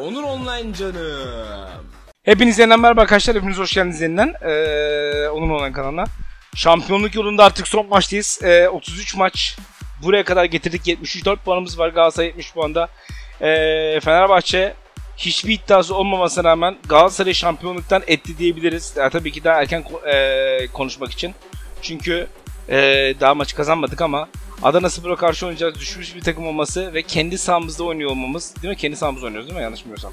Onur Online canım. Hepinize yeniden merhaba arkadaşlar. Hepiniz hoş geldiniz yeniden. Ee, Onur Online kanalına. Şampiyonluk yolunda artık son maçtayız. Ee, 33 maç. Buraya kadar getirdik. 74 puanımız var. Galatasaray 70 puanda. Ee, Fenerbahçe hiçbir iddiası olmamasına rağmen Galatasaray şampiyonluktan etti diyebiliriz. Ya, tabii ki daha erken ee, konuşmak için. Çünkü ee, daha maçı kazanmadık ama Adana Spor'a karşı oynayacağız. Düşmüş bir takım olması ve kendi sahamızda oynuyor olmamız. Değil mi? Kendi sahamızda oynuyoruz değil mi? Yanlış bilmiyorsam.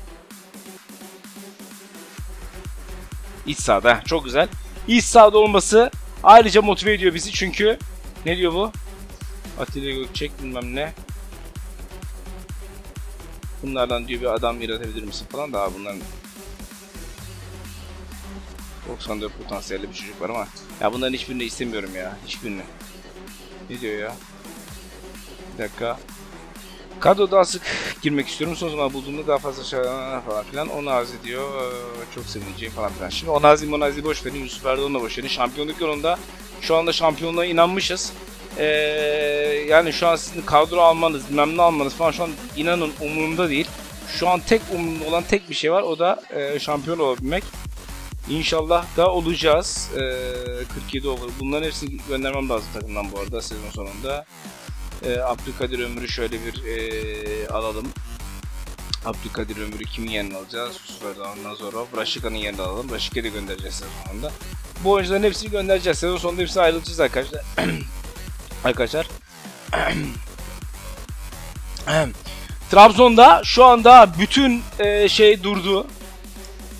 İç sahada. Çok güzel. İç sahada olması ayrıca motive ediyor bizi çünkü ne diyor bu? Atilla Gökçek bilmem ne. Bunlardan diyor bir adam yaratabilir misin falan da bunların 94 potansiyelli bir çocuk var ama ya bunların hiçbirini istemiyorum ya. Hiçbirini. Ne diyor ya? Dakika. Kadroda sık girmek istiyorum. Son zaman bulduğumda daha fazla şey falan filan. Onu arz ediyor. Çok sevineceğim falan filan. Şimdi Onazi Monazi boş verin. Yusuf Erdoğan'la boş verin. Şampiyonluk yolunda şu anda şampiyonluğa inanmışız. Ee, yani şu an sizin kadro almanız, bilmem ne almanız falan şu an inanın umurumda değil. Şu an tek umurumda olan tek bir şey var. O da e, şampiyon olabilmek. İnşallah da olacağız. Ee, 47 over. Bunların hepsini göndermem lazım takımdan bu arada sezon sonunda. Ee, Abdülkadir Ömür'ü şöyle bir ee, alalım. Abdülkadir Ömür'ü kimin yerine alacağız? Yusuf Erdoğan, Nazorov, Raşika'nın yerine alalım. Raşika'yı da göndereceğiz sezon sonunda. Bu oyuncuların hepsini göndereceğiz. Sezon sonunda hepsi ayrılacağız arkadaşlar. arkadaşlar. Trabzon'da şu anda bütün ee, şey durdu.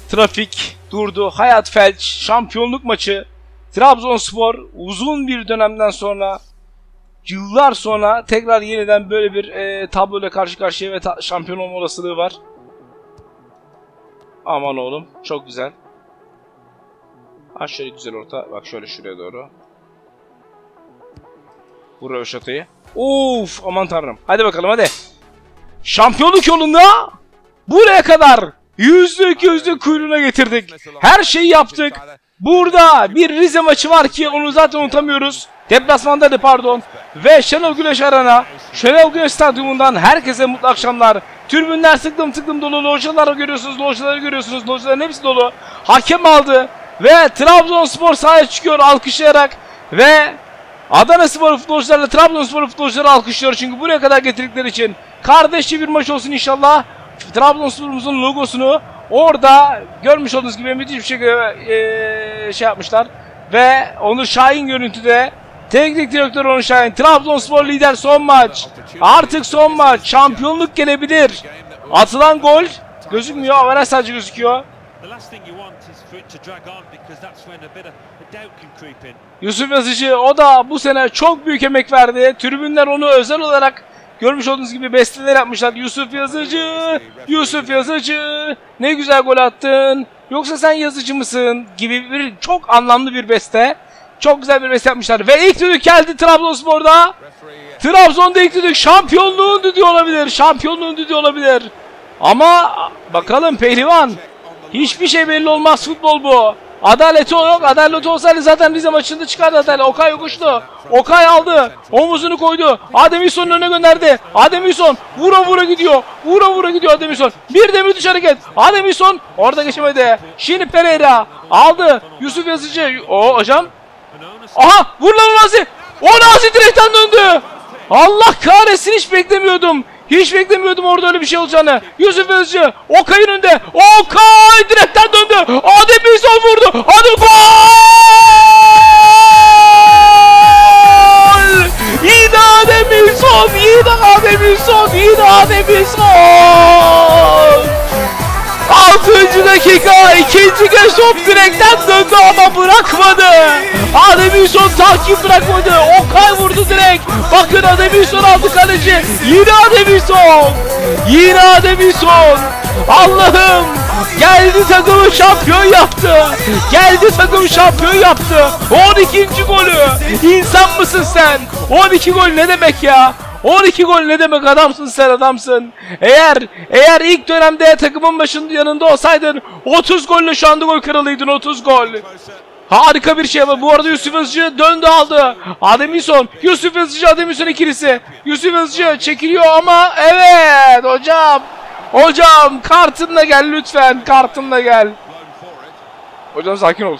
Trafik durdu. Hayat Felç şampiyonluk maçı. Trabzonspor uzun bir dönemden sonra yıllar sonra tekrar yeniden böyle bir e, tabloyla karşı karşıya ve şampiyon olma olasılığı var. Aman oğlum çok güzel. Ha şöyle güzel orta. Bak şöyle şuraya doğru. Vur Röveşata'yı. Of aman tanrım. Hadi bakalım hadi. Şampiyonluk yolunda buraya kadar yüzlük yüzlük kuyruğuna getirdik. Her şeyi yaptık. Burada bir Rize maçı var ki onu zaten unutamıyoruz. Deplasmandaydı pardon. Ve Şenol Güneş Arena, Şenol Güneş Stadyumundan herkese mutlu akşamlar. Tribünler sıklım tıklım dolu. Locaları görüyorsunuz, locaları görüyorsunuz. Locaların hepsi dolu. Hakem aldı. Ve Trabzonspor sahaya çıkıyor alkışlayarak. Ve Adana Spor futbolcularla Trabzonspor futbolcuları alkışlıyor çünkü buraya kadar getirdikleri için. Kardeşçi bir maç olsun inşallah. Trabzonspor'umuzun logosunu orada görmüş olduğunuz gibi müthiş bir şekilde şey yapmışlar. Ve Onur Şahin görüntüde Teknik direktör Onur Şahin. Trabzonspor lider son maç. Artık son maç. Şampiyonluk gelebilir. Atılan gol gözükmüyor. Avaraj sadece gözüküyor. Yusuf Yazıcı o da bu sene çok büyük emek verdi. Tribünler onu özel olarak görmüş olduğunuz gibi besteler yapmışlar. Yusuf Yazıcı, Yusuf Yazıcı ne güzel gol attın. Yoksa sen yazıcı mısın gibi bir çok anlamlı bir beste. Çok güzel bir beste yapmışlar. Ve ilk düdük geldi Trabzonspor'da. Trabzon'da ilk düdük şampiyonluğun düdüğü olabilir. Şampiyonluğun düdüğü olabilir. Ama bakalım pehlivan. Hiçbir şey belli olmaz futbol bu. Adaleti yok. Adalet olsaydı zaten Rize maçında çıkardı adalet. Okay yokuştu. Okay aldı. Omuzunu koydu. Adem İhson'un önüne gönderdi. Adem İhson vura vura gidiyor. Vura vura gidiyor Adem İhson. Bir de müthiş hareket. Adem İhson orada geçemedi. Şimdi Pereira aldı. Yusuf Yazıcı. O hocam. Aha vur lan o Nazi. O Nazi direkten döndü. Allah kahretsin hiç beklemiyordum. Hiç beklemiyordum orada öyle bir şey olacağını. Yusuf Özcü Okay'ın önünde. Okay direkten döndü. Adem İhsan vurdu. Adem gol! Yine Adem İhsan. Yine Adem İhsan. Yine Adem İhsan. 6. dakika ikinci kez top direkten döndü ama bırakmadı. Adem Hüson takip bırakmadı. Okay vurdu direkt. Bakın Adem Hüson aldı kaleci. Yine Adem Hüson. Yine Adem Hüson. Allah'ım. Geldi takımı şampiyon yaptı. Geldi takım şampiyon yaptı. 12. golü. İnsan mısın sen? 12 gol ne demek ya? 12 gol ne demek adamsın sen adamsın. Eğer eğer ilk dönemde takımın başında yanında olsaydın 30 golle şu anda gol kralıydın 30 gol. Harika bir şey var. Bu arada Yusuf Yazıcı döndü aldı. Adem İson. Yusuf Yazıcı Adem İson ikilisi. Yusuf Yazıcı çekiliyor ama evet hocam. Hocam kartınla gel lütfen. Kartınla gel. Hocam sakin ol.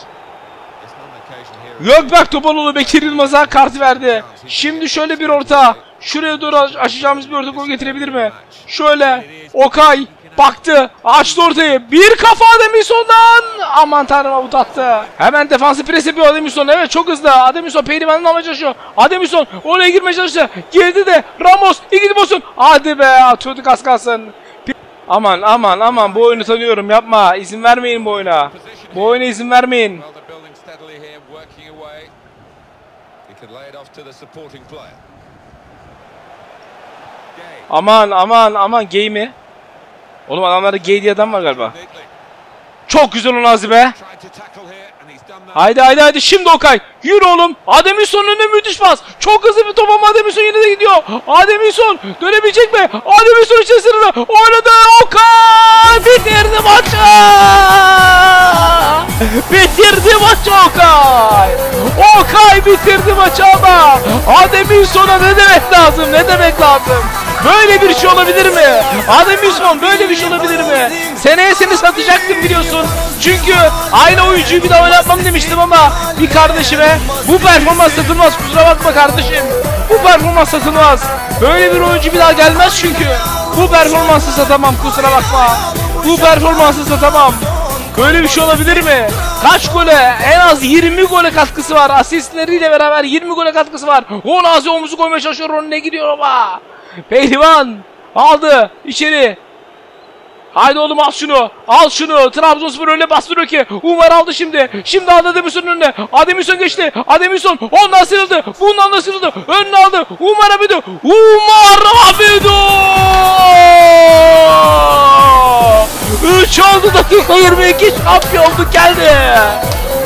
Gökberk Topaloğlu Bekir Yılmaz'a kart verdi. Şimdi şöyle bir orta. Şuraya doğru aşacağımız bir orta gol getirebilir mi? Şöyle. Okay. Baktı. Açtı ortayı. Bir kafa Ademisson'dan. Aman tanrım avut attı. Hemen defansı pres yapıyor Ademison. Evet çok hızlı. Ademison pehlivanın almaya çalışıyor. Ademison oraya girmeye çalıştı. Girdi de. Ramos. İkinci pozisyon. Hadi be. Atıyorduk az kalsın. Aman aman aman bu oyunu tanıyorum yapma. İzin vermeyin bu oyuna. Bu oyuna izin vermeyin. Well, Aman aman aman gay mi? Oğlum adamlarda gay diye adam var galiba. Çok güzel o Nazi be. Haydi haydi haydi şimdi Okay. Yürü oğlum. Ademisson'un önüne müthiş pas. Çok hızlı bir top ama Ademison yine de gidiyor. Ademison dönebilecek mi? Ademison içerisinde oynadı. Okay. Bitirdi maçı. Bitirdi maçı Okay. Okay bitirdi maçı ama Ademison'a ne demek lazım? Ne demek lazım? Böyle bir şey olabilir mi? Ademison böyle bir şey olabilir mi? Seneye seni satacaktım biliyorsun. Çünkü aynı oyuncuyu bir daha oynatmam demiştim ama bir kardeşime bu performans satılmaz kusura bakma kardeşim. Bu performans satılmaz. Böyle bir oyuncu bir daha gelmez çünkü. Bu performansı satamam kusura bakma. Bu performansı satamam. Böyle bir şey olabilir mi? Kaç gole? En az 20 gole katkısı var. Asistleriyle beraber 20 gole katkısı var. O Nazi omuzu koymaya çalışıyor. Önüne gidiyor ama. Pehlivan aldı içeri. Haydi oğlum al şunu. Al şunu. Trabzonspor öyle bastırıyor ki. Umar aldı şimdi. Şimdi aldı Ademisson'un önüne. Ademison geçti. Ademison ondan sıyrıldı. Bundan da sıyrıldı. Önüne aldı. Umar Abidu. Umar Abidu. 3 oldu dakika 22 şampiyonluk geldi.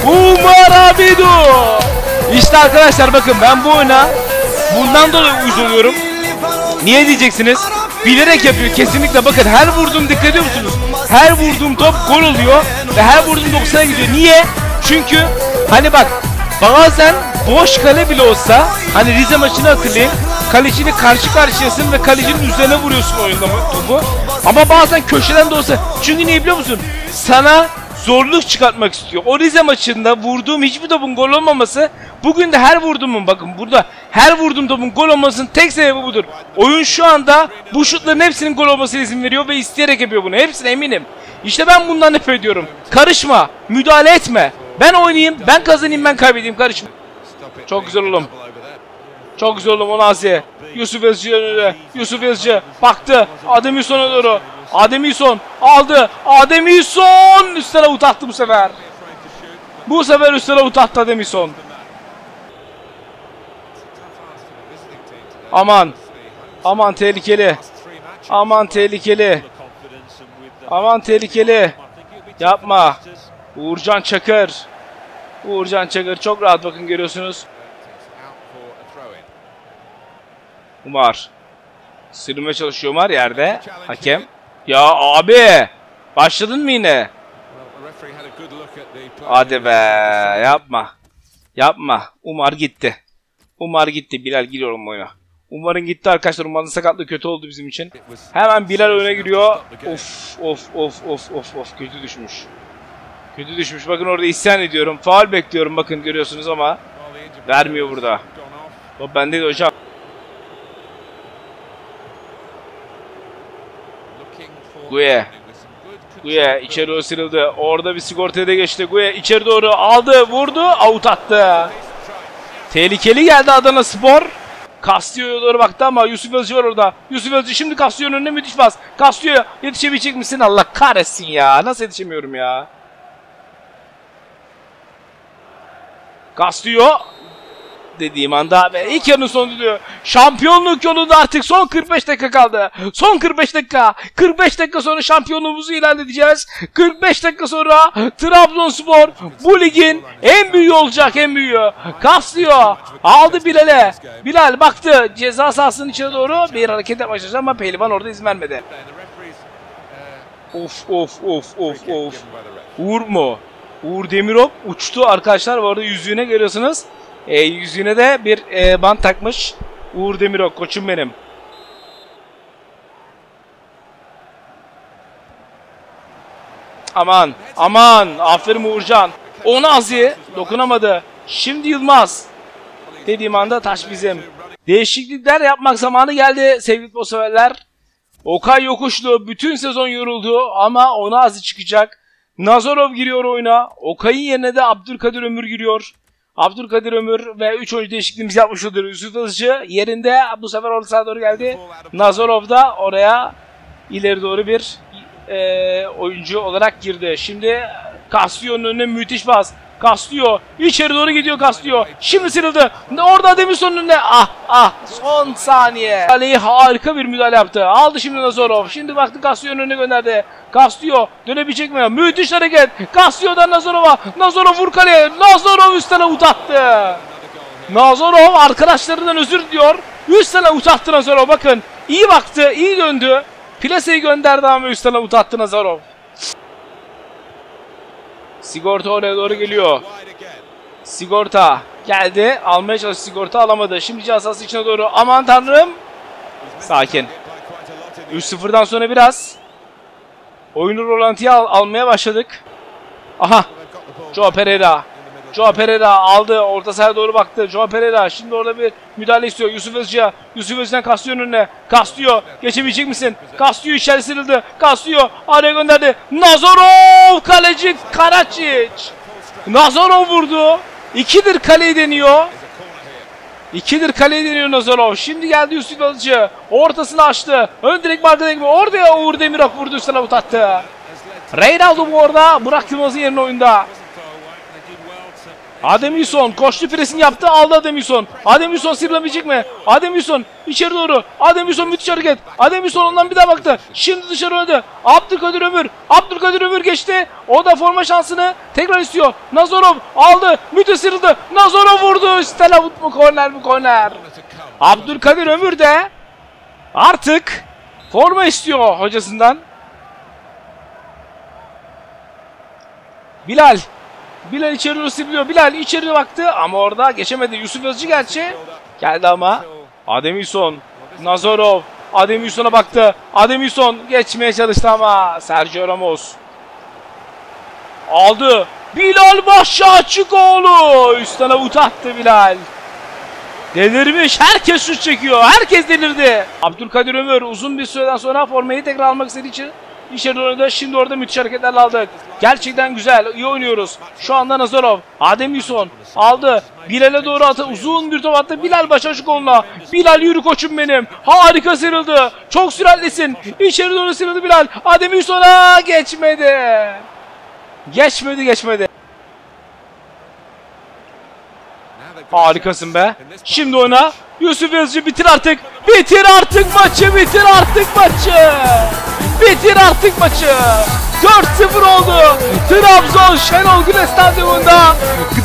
Umar Abidu. İşte arkadaşlar bakın ben bu oyuna bundan dolayı uyuz oluyorum. Niye diyeceksiniz? Bilerek yapıyor kesinlikle bakın her vurduğum dikkat ediyor musunuz? Her vurduğum top gol oluyor ve her vurduğum 90'a gidiyor. Niye? Çünkü hani bak bazen boş kale bile olsa hani Rize maçını hatırlayın. Kalecini karşı karşıyasın ve kalecinin üzerine vuruyorsun oyunda topu. Ama bazen köşeden de olsa. Çünkü niye biliyor musun? Sana zorluk çıkartmak istiyor. O Rize maçında vurduğum hiçbir topun gol olmaması bugün de her vurduğumun bakın burada her vurduğum topun gol olmasının tek sebebi budur. Oyun şu anda bu şutların hepsinin gol olmasına izin veriyor ve isteyerek yapıyor bunu. Hepsine eminim. İşte ben bundan nefret ediyorum. Karışma, müdahale etme. Ben oynayayım, ben kazanayım, ben kaybedeyim. Karışma. Çok güzel oğlum. Çok güzel oğlum o Nazi. Yusuf Yazıcı önüne. Yusuf Yazıcı baktı. Ademison'a doğru. Ademison aldı. Ademison üstüne avut attı bu sefer. Bu sefer üstüne avut attı Ademison. Aman. Aman tehlikeli. Aman tehlikeli. Aman tehlikeli. Yapma. Uğurcan Çakır. Uğurcan Çakır çok rahat bakın görüyorsunuz. Umar. Sürünmeye çalışıyor Umar yerde. Hakem. Ya abi. Başladın mı yine? Hadi be yapma. Yapma. Umar gitti. Umar gitti. Bilal giriyorum oyuna. Umar'ın gitti arkadaşlar. Umar'ın sakatlığı kötü oldu bizim için. Hemen Bilal öne giriyor. Of of of of of of kötü düşmüş. Kötü düşmüş. Bakın orada isyan ediyorum. Faal bekliyorum bakın görüyorsunuz ama vermiyor burada. Top bendeydi hocam. Looking for Guye. Guye içeri doğru sıyrıldı. Orada bir sigortaya da geçti. Guye içeri doğru aldı, vurdu, out attı. Tehlikeli geldi Adana Spor. Castillo'ya doğru baktı ama Yusuf Özcü var orada. Yusuf Özcü şimdi Castillo'nun önüne müthiş pas. Castillo yetişebilecek misin? Allah kahretsin ya. Nasıl yetişemiyorum ya? Castillo dediğim anda ve ilk yarının sonu diyor. Şampiyonluk yolunda artık son 45 dakika kaldı. Son 45 dakika. 45 dakika sonra şampiyonluğumuzu ilan edeceğiz. 45 dakika sonra Trabzonspor bu ligin en büyüğü olacak en büyüğü. Kaslıyor. Aldı Bilal'e. Bilal baktı ceza sahasının içine doğru bir hareket çalıştı ama pehlivan orada izin vermedi. Of of of of of. Uğur mu? Uğur Demirov uçtu arkadaşlar. Bu arada yüzüğüne görüyorsunuz. E, yüzüğüne de bir e, bant takmış. Uğur Demirov koçum benim. Aman aman aferin Uğurcan. Onazi dokunamadı. Şimdi Yılmaz. Dediğim anda taş bizim. Değişiklikler yapmak zamanı geldi sevgili futbolseverler. Okay Yokuşlu bütün sezon yoruldu ama Onazi çıkacak. Nazarov giriyor oyuna. Okay'ın yerine de Abdülkadir Ömür giriyor. Abdülkadir Ömür ve 3 oyuncu değişikliğimiz yapmış oluyor. Yusuf Yazıcı yerinde bu sefer orta doğru geldi. Nazarov da oraya ileri doğru bir e, oyuncu olarak girdi. Şimdi Castillo'nun önüne müthiş pas. Castillo içeri doğru gidiyor Castillo. Şimdi sıyrıldı. Orada Demirson'un önüne. Ah ah son saniye. Kaleyi harika bir müdahale yaptı. Aldı şimdi Nazarov. Şimdi baktı Castillo'nun önüne gönderdi. Castillo dönebilecek mi? Müthiş hareket. Castillo'dan Nazarov'a. Nazarov vur kaleye. Nazarov üstüne utattı. Nazarov arkadaşlarından özür diliyor. Üstüne utattı Nazarov. Bakın iyi baktı, iyi döndü. Plaseyi gönderdi ama üstüne utattı Nazarov. Sigorta oraya doğru geliyor. Sigorta geldi. Almaya çalıştı. Sigorta alamadı. Şimdi cihazası içine doğru. Aman tanrım. Sakin. 3-0'dan sonra biraz oyunu rolantiye al almaya başladık. Aha. Joe Pereira. Joe Pereira aldı. Orta sahaya doğru baktı. Joe Pereira şimdi orada bir müdahale istiyor. Yusuf Özcü'ye. Yusuf Özcü'den Castillo'nun önüne. Castillo geçebilecek misin? Castillo içeri sıyrıldı. Castillo araya gönderdi. Nazarov kaleci Karacic. Nazarov vurdu. İkidir kaleyi deniyor. İkidir kaleyi deniyor Nazarov. Şimdi geldi Yusuf Özcü. Ortasını açtı. Ön direk markada gibi. Orada Uğur Demirok vurdu üstüne utattı. Reynaldo bu orada. Burak Yılmaz'ın yerine oyunda. Ademilson koştu presini yaptı aldı Ademilson. Ademilson sıyrılabilecek mi? Ademilson içeri doğru. Ademilson müthiş hareket. Ademilson ondan bir daha baktı. Şimdi dışarı oynadı. Abdülkadir Ömür. Abdülkadir Ömür geçti. O da forma şansını tekrar istiyor. Nazarov aldı. Müthiş sıyrıldı. Nazarov vurdu. Stella Wood mu korner mi korner? Abdülkadir Ömür de artık forma istiyor hocasından. Bilal Bilal içeri doğru siviliyor. Bilal içeri baktı ama orada geçemedi. Yusuf Yazıcı gerçi. Geldi ama. Ademilson. Nazarov. Ademilson'a baktı. Ademilson geçmeye çalıştı ama. Sergio Ramos. Aldı. Bilal Başşa açık oğlu. Üstten avut attı Bilal. Delirmiş. Herkes şut çekiyor. Herkes delirdi. Abdülkadir Ömür uzun bir süreden sonra formayı tekrar almak istediği için İçeri oynadı. Şimdi orada müthiş hareketlerle aldık. Gerçekten güzel. iyi oynuyoruz. Şu anda Nazarov. Adem Yuson aldı. Bilal'e doğru atı. Uzun bir top attı. Bilal başa koluna. Bilal yürü koçum benim. Harika sıyrıldı. Çok süratlisin. İçeri doğru sıyrıldı Bilal. Adem Yuson'a geçmedi. Geçmedi geçmedi. Harikasın be. Şimdi oyna. Yusuf Yazıcı bitir artık. Bitir artık maçı. Bitir artık maçı. Bitir artık maçı. 4-0 oldu. Trabzon Şenol Güneş Stadyumunda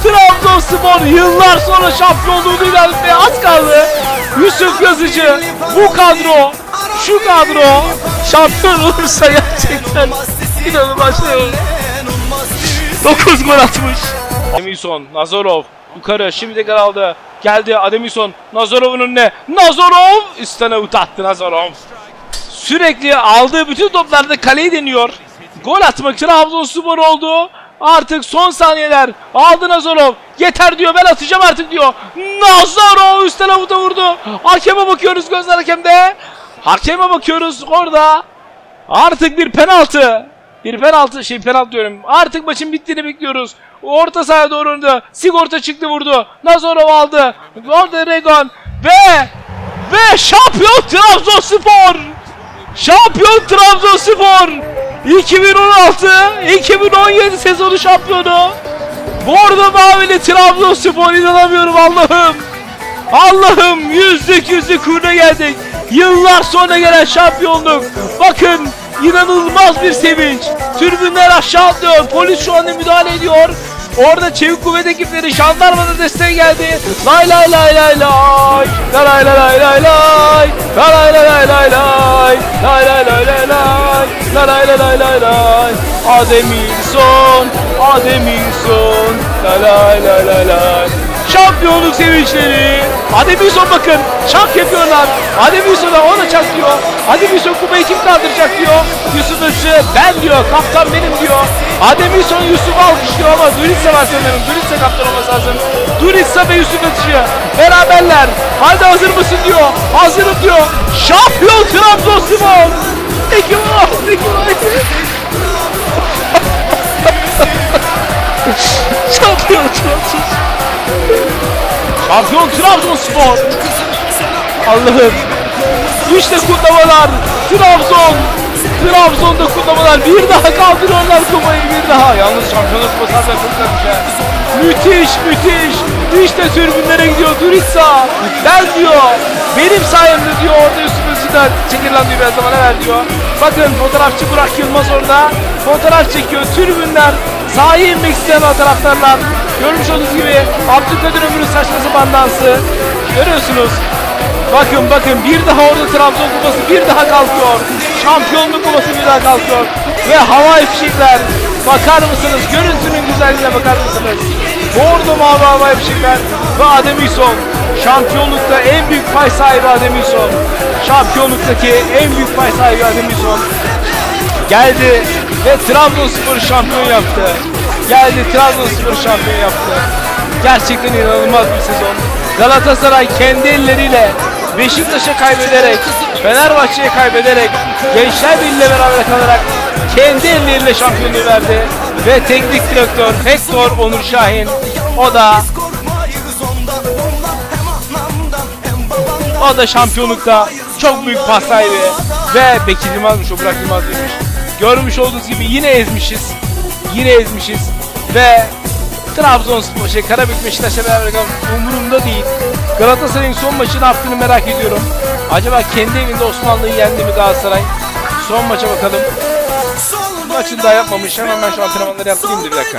Trabzonspor yıllar sonra şampiyonluğunu ilan etmeye az kaldı. Yusuf Yazıcı bu kadro şu kadro şampiyon olursa gerçekten inanılmaz şey olur. 9 gol atmış. Ademilson, Nazarov yukarı şimdi tekrar aldı. Geldi Ademilson Nazarov'un önüne. Nazarov üstüne utattı Nazarov. Sürekli aldığı bütün toplarda kaleyi deniyor. Gol atmak Trabzonspor oldu. Artık son saniyeler. Aldı Nazarov. Yeter diyor ben atacağım artık diyor. Nazarov üstten avuta vurdu. Hakeme bakıyoruz gözler hakemde. Hakeme bakıyoruz orada. Artık bir penaltı. Bir penaltı şey penaltı diyorum. Artık maçın bittiğini bekliyoruz. Orta sahaya doğru önde. Sigorta çıktı vurdu. Nazarov aldı. Orada Regon ve ve şampiyon Trabzonspor. Şampiyon Trabzonspor. 2016-2017 sezonu şampiyonu. Bordo Mavili Trabzonspor inanamıyorum Allah'ım. Allah'ım yüzlük yüzlük kuruna geldik. Yıllar sonra gelen şampiyonluk. Bakın inanılmaz bir sevinç. Tribünler aşağı atlıyor. Polis şu anda müdahale ediyor. Orada çevik kuvvet ekipleri jandarma da desteğe geldi. Lay lay lay lay lay. Lay lay lay lay lay. Lay lay lay lay lay. Lay lay lay lay lay. Lay lay lay lay lay lay. Ademilson. Ademilson. Lay lay lay lay lay. şampiyonluk sevinçleri. Ademison bakın çak yapıyorlar. Ademison'a o da çak diyor. Ademison kupayı kim kaldıracak diyor. Yusuf Özçı ben diyor kaptan benim diyor. Ademison Yusuf'u alkışlıyor ama Duritsa var sanırım. Duritsa kaptan olması lazım. Duritsa ve Yusuf Özçı beraberler. Hadi hazır mısın diyor. Hazırım diyor. Şampiyon Trabzonspor. İki var. İki var. Şampiyon Trabzonspor. Şampiyon Trabzonspor. Allah'ım. İşte kutlamalar. Trabzon. Trabzon'da kutlamalar. Bir daha kaldırıyorlar kupayı bir daha. Yalnız şampiyonluk kupası da güzelmiş ha. Müthiş müthiş. İşte tribünlere gidiyor Duritsa. Ben diyor. Benim sayemde diyor orada Yusuf Özçı'dan çekil diyor biraz zaman ver diyor. Bakın fotoğrafçı Burak Yılmaz orada. Fotoğraf çekiyor. Tribünler sahaya inmek isteyen o taraftarlar. Görmüş olduğunuz gibi Abdülkadir Ömür'ün saçma sapan dansı. Görüyorsunuz. Bakın bakın bir daha orada Trabzon kupası bir daha kalkıyor. Şampiyonluk daha kalkıyor. Ve havai fişekler. Bakar mısınız? Görüntünün güzelliğine bakar mısınız? Bordo mavi havai fişekler ve Ademison. Şampiyonlukta en büyük pay sahibi Ademison. Şampiyonluktaki en büyük pay sahibi Ademison. Geldi ve Trabzonspor'u şampiyon yaptı. Geldi Trabzonspor'u şampiyon yaptı. Gerçekten inanılmaz bir sezon. Galatasaray kendi elleriyle Beşiktaş'a kaybederek, Fenerbahçe'ye kaybederek, Gençler Birliği'yle beraber kalarak kendi elleriyle şampiyonluğu verdi. Ve teknik direktör Hector Onur Şahin o da o da şampiyonlukta çok büyük pas sahibi ve Bekir Yılmaz'mış o Burak Yılmaz değilmiş. Görmüş olduğunuz gibi yine ezmişiz. Yine ezmişiz ve Trabzonspor şey Karabük Beşiktaş'la beraber kalmak umurumda değil. Galatasaray'ın son maçı ne yaptığını merak ediyorum. Acaba kendi evinde Osmanlı'yı yendi mi Galatasaray? Son maça bakalım. Maçını daha yapmamış. Hemen ben şu antrenmanları yaptırayım da bir dakika.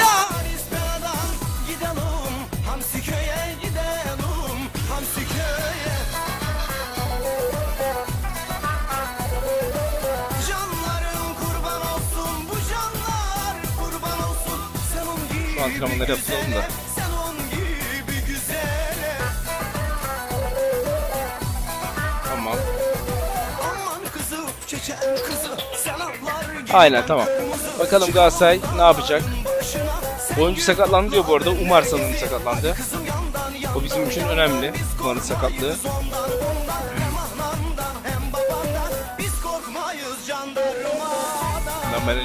Antrenmanları yaptıralım da. Tamam. Aynen tamam. Bakalım Galatasaray ne yapacak? Oyuncu sakatlandı diyor bu arada. Umar sanırım sakatlandı. O bizim için önemli. Umar'ın sakatlığı.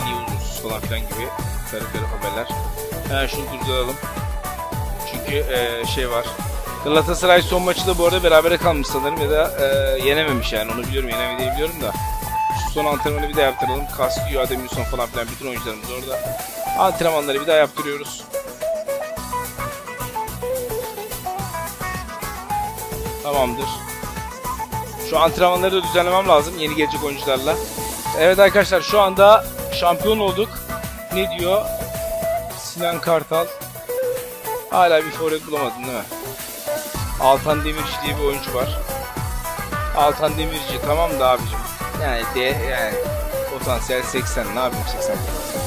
niye uzunsuz falan filan gibi garip garip haberler. Hemen şunu durduralım. Çünkü eee, şey var. Galatasaray son maçı da bu arada berabere kalmış sanırım ya da eee, yenememiş yani onu biliyorum yenemediğini biliyorum da. Şu son antrenmanı bir daha yaptıralım. Kaskıyor, Ademilson falan filan bütün oyuncularımız orada. Antrenmanları bir daha yaptırıyoruz. Tamamdır. Şu antrenmanları da düzenlemem lazım yeni gelecek oyuncularla. Evet arkadaşlar şu anda şampiyon olduk. Ne diyor? Sinan Kartal. Hala bir forvet bulamadın değil mi? Altan Demirci diye bir oyuncu var. Altan Demirci tamam da abicim. Yani de yani potansiyel 80 ne yapayım 80 potansiyel.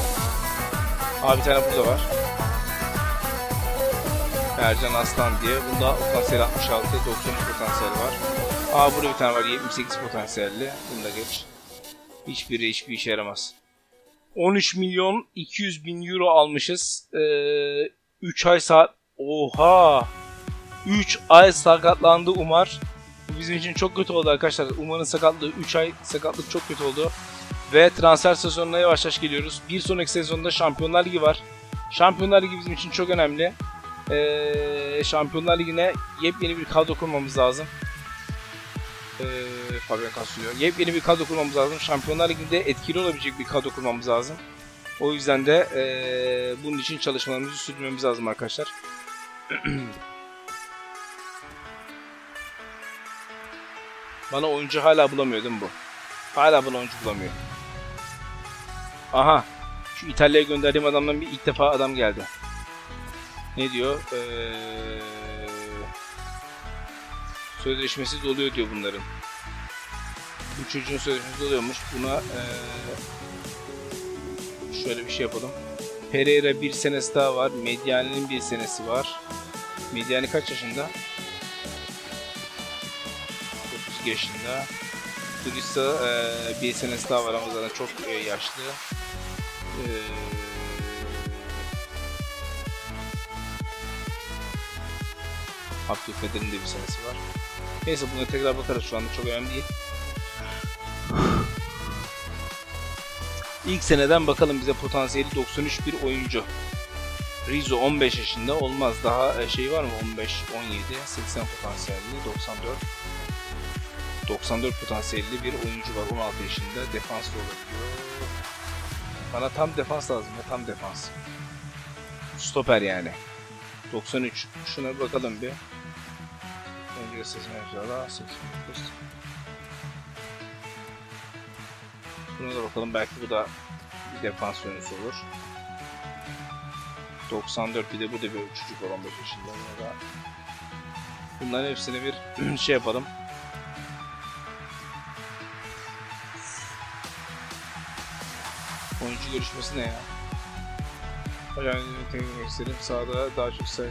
Abi bir tane burada var. Ercan Aslan diye. Bunda potansiyel 66, 93 potansiyel var. Aa burada bir tane var 78 potansiyelli. Bunu da geç. Hiçbiri hiçbir işe yaramaz. 13 milyon 200 bin euro almışız. Ee, 3 ay saat... Oha! 3 ay sakatlandı Umar. Bu bizim için çok kötü oldu arkadaşlar. Umar'ın sakatlığı 3 ay sakatlık çok kötü oldu. Ve transfer sezonuna yavaş yavaş geliyoruz. Bir sonraki sezonda Şampiyonlar Ligi var. Şampiyonlar Ligi bizim için çok önemli. Ee, Şampiyonlar Ligi'ne yepyeni bir kadro kurmamız lazım. Ee, Casillo. Yepyeni bir kadro kurmamız lazım. Şampiyonlar Ligi'nde etkili olabilecek bir kadro kurmamız lazım. O yüzden de ee, bunun için çalışmalarımızı sürdürmemiz lazım arkadaşlar. Bana oyuncu hala bulamıyor değil mi bu? Hala bana oyuncu bulamıyor. Aha. Şu İtalya'ya gönderdiğim adamdan bir ilk defa adam geldi. Ne diyor? Ee, sözleşmesi doluyor diyor bunların. Bu çocuğun sözleşmesi doluyormuş. Buna ee, şöyle bir şey yapalım. Pereira bir senesi daha var. Mediani'nin bir senesi var. Midyani kaç yaşında? 32 yaşında. Turista e, bir senesi daha var ama zaten çok e, yaşlı. E, Abdülkadir'in de bir senesi var. Neyse buna tekrar bakarız şu anda çok önemli değil. İlk seneden bakalım bize potansiyeli 93 bir oyuncu. Rizzo 15 yaşında olmaz. Daha e, şey var mı? 15, 17, 80 potansiyelli, 94. 94 potansiyelli bir oyuncu var 16 yaşında. Defans olabiliyor. Bana tam defans lazım ya tam defans. Stoper yani. 93. Şuna bakalım bir. Önce seçim inşallah. 89. Buna da bakalım belki bu da bir defans oyuncusu olur. 94 bir de bu da bir 15 yaşında. Buna da Bunların hepsini bir şey yapalım. Oyuncu görüşmesi ne ya? Hocam teknik istedim. Sağda daha çok sayı.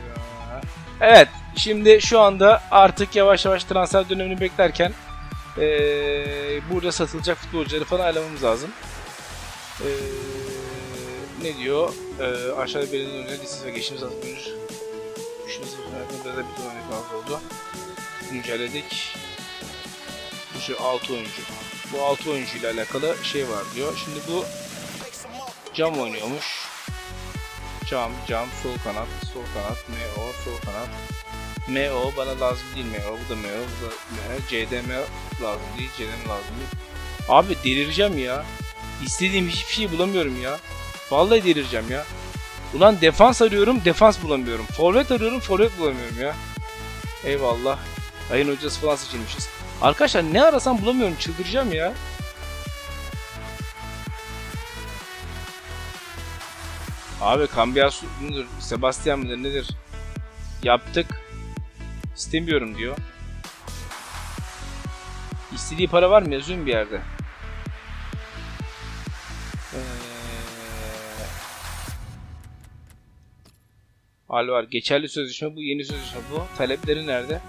Evet. Şimdi şu anda artık yavaş yavaş transfer dönemini beklerken burada satılacak futbolcuları falan ayarlamamız lazım. Eee, ne diyor? Eee aşağıda belirlenen önüne listesi ve geçtiğimiz dönüş. Düşünmesi üzerinde de bir tane fazla oldu. Güncelledik. Bu şey 6 oyuncu. Bu 6 oyuncu ile alakalı şey var diyor. Şimdi bu Cam oynuyormuş. Cam, cam, sol kanat, sol kanat, MO, sol kanat. MO bana lazım değil MO, bu da MO, bu da MO. CDM lazım değil, CDM lazım değil. Abi delireceğim ya. İstediğim hiçbir şey bulamıyorum ya. Vallahi delireceğim ya. Ulan defans arıyorum, defans bulamıyorum. Forvet arıyorum, forvet bulamıyorum ya. Eyvallah. Ayın hocası falan seçilmişiz. Arkadaşlar ne arasam bulamıyorum, çıldıracağım ya. Abi Cambiasu mudur, Sebastian mıdır nedir? Yaptık. İstemiyorum diyor. İstediği para var mı yazıyor bir yerde? Ee... Var. Geçerli sözleşme bu, yeni sözleşme bu. Talepleri nerede?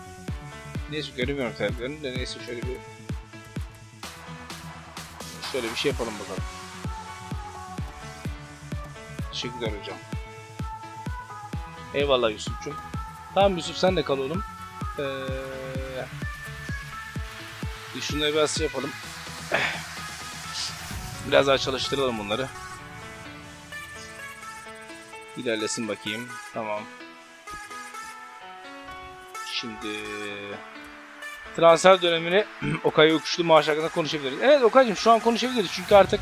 Neyse göremiyorum taleplerini de neyse şöyle bir şöyle bir şey yapalım bakalım. Teşekkürler hocam. Eyvallah Yusuf'cum. Tamam Yusuf sen de kal oğlum. Ee, şunları biraz şey yapalım. Biraz daha çalıştıralım bunları. İlerlesin bakayım. Tamam. Şimdi transfer dönemini Okay Yokuşlu maaş hakkında konuşabiliriz. Evet Okay'cım şu an konuşabiliriz çünkü artık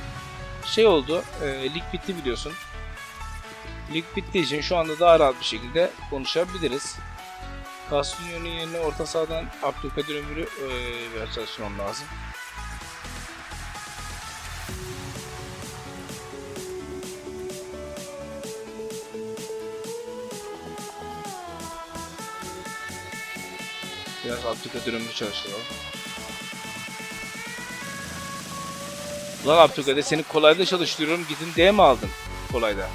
şey oldu. E, lig bitti biliyorsun. Lig bittiği için şu anda daha rahat bir şekilde konuşabiliriz. Castiglio'nun yerine orta sahadan Abdülkadir Ömür'ü e, çalışmam lazım. Biraz Abdülkadir Ömür'ü çalıştıralım. Ulan Abdülkadir seni kolayda çalıştırıyorum gidin D mi aldın kolayda?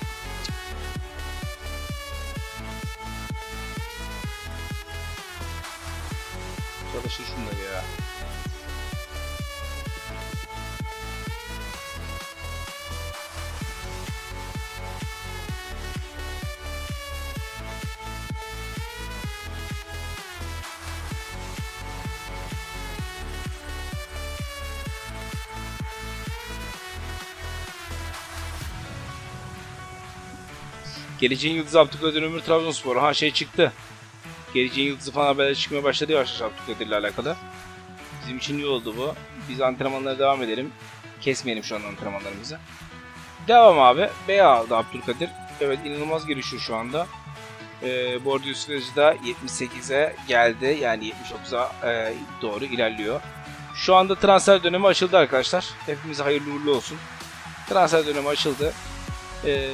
Geleceğin Yıldızı Abdülkadir Ömür Trabzonspor. Ha şey çıktı. Geleceğin Yıldızı falan haberler çıkmaya başladı yavaş yavaş Abdülkadir ile alakalı. Bizim için iyi oldu bu. Biz antrenmanlara devam edelim. Kesmeyelim şu an antrenmanlarımızı. Devam abi. B aldı Abdülkadir. Evet inanılmaz gelişiyor şu anda. Ee, Bordeaux süreci de 78'e geldi. Yani 79'a e, doğru ilerliyor. Şu anda transfer dönemi açıldı arkadaşlar. Hepimize hayırlı uğurlu olsun. Transfer dönemi açıldı. Ee,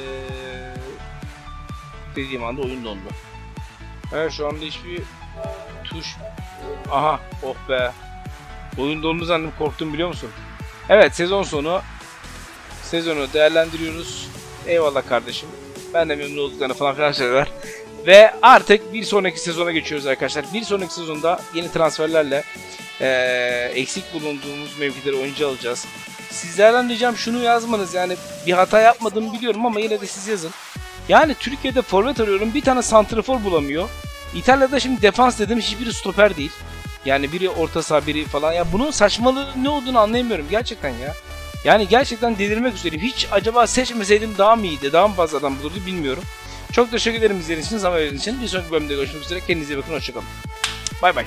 dediğim anda oyun dondu. Evet şu anda hiçbir tuş... Aha oh be. Oyun dondu zannım korktum biliyor musun? Evet sezon sonu sezonu değerlendiriyoruz. Eyvallah kardeşim. Ben de memnun olduklarını falan filan şeyler. Ve artık bir sonraki sezona geçiyoruz arkadaşlar. Bir sonraki sezonda yeni transferlerle eee, eksik bulunduğumuz mevkileri oyuncu alacağız. Sizlerden ricam şunu yazmanız yani bir hata yapmadığımı biliyorum ama yine de siz yazın. Yani Türkiye'de forvet arıyorum bir tane santrafor bulamıyor. İtalya'da şimdi defans dedim hiçbiri stoper değil. Yani biri orta saha biri falan. Ya bunun saçmalığı ne olduğunu anlayamıyorum gerçekten ya. Yani gerçekten delirmek üzereyim. Hiç acaba seçmeseydim daha mı iyiydi? Daha mı fazla adam bulurdu bilmiyorum. Çok teşekkür ederim izlediğiniz için, zaman verdiğiniz için. Bir sonraki bölümde görüşmek üzere. Kendinize iyi bakın. Hoşçakalın. Bay bay.